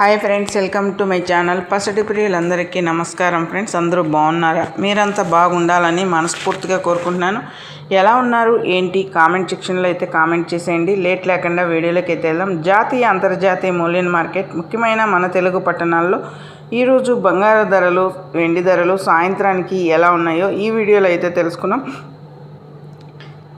Hi friends welcome to my channel. పసటి ప్రియులందరికీ నమస్కారం friends అందరూ బాగున్నారా? మీరంతా బాగుండాలని మనస్ఫూర్తిగా కోరుకుంటున్నాను. ఎలా ఉన్నారు? ఏంటి? కామెంట్ సెక్షన్లో అయితే కామెంట్ చేసేయండి. లేట్ లేకుండా వీడియోలోకి అయితే వెళ్దాం. జాతీయ అంతర్జాతీయ మూల్యం మార్కెట్ ముఖ్యమైన మన తెలుగు పట్టణాల్లో ఈరోజు బంగారు ధరలు వెండి ధరలు సాయంత్రానికి ఎలా ఉన్నాయో ఈ వీడియోలో అయితే తెలుసుకున్నాం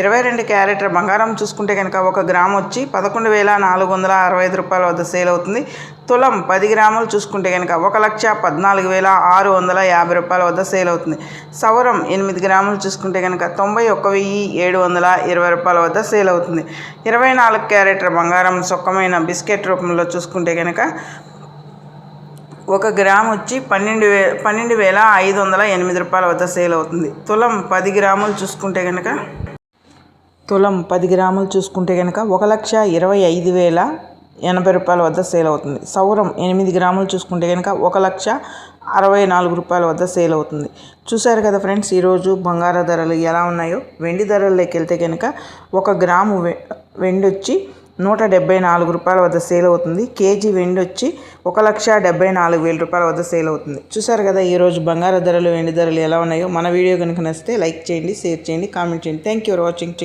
ఇరవై రెండు క్యారెట్ బంగారం చూసుకుంటే కనుక ఒక గ్రామ్ వచ్చి పదకొండు వేల నాలుగు వందల అరవై ఐదు రూపాయల వద్ద సేల్ అవుతుంది. తులం పది గ్రాములు చూసుకుంటే కనుక ఒక లక్ష పద్నాలుగు వేల ఆరు వందల యాభై రూపాయల వద్ద సేల్ అవుతుంది. సవరం ఎనిమిది గ్రాములు చూసుకుంటే కనుక తొంభై ఒక్క వెయ్యి ఏడు వందల ఇరవై రూపాయల వద్ద సేల్ అవుతుంది. ఇరవై నాలుగు క్యారెట్ బంగారం సొక్కమైన బిస్కెట్ రూపంలో చూసుకుంటే కనుక ఒక గ్రామ్ వచ్చి పన్నెండు వే పన్నెండు వేల ఐదు వందల ఎనిమిది రూపాయల వద్ద సేల్ అవుతుంది. తులం పది గ్రాములు చూసుకుంటే కనుక తులం పది గ్రాములు చూసుకుంటే కనుక ఒక లక్ష ఇరవై ఐదు వేల ఎనభై రూపాయల వద్ద సేల్ అవుతుంది. సౌరం ఎనిమిది గ్రాములు చూసుకుంటే కనుక ఒక లక్ష అరవై నాలుగు రూపాయల వద్ద సేల్ అవుతుంది. చూశారు కదా ఫ్రెండ్స్ ఈరోజు బంగార ధరలు ఎలా ఉన్నాయో? వెండి ధరల్లోకి వెళ్తే కనుక ఒక గ్రాము వెండి వచ్చి నూట డెబ్బై నాలుగు రూపాయల వద్ద సేల్ అవుతుంది. కేజీ వెండి వచ్చి ఒక లక్ష డెబ్బై నాలుగు వేల రూపాయల వద్ద సేల్ అవుతుంది. చూసారు కదా ఈరోజు బంగారు ధరలు వెండి ధరలు ఎలా ఉన్నాయో? మన వీడియో కనుక నచ్చితే లైక్ చేయండి షేర్ చేయండి కామెంట్ చేయండి. Thank you for watching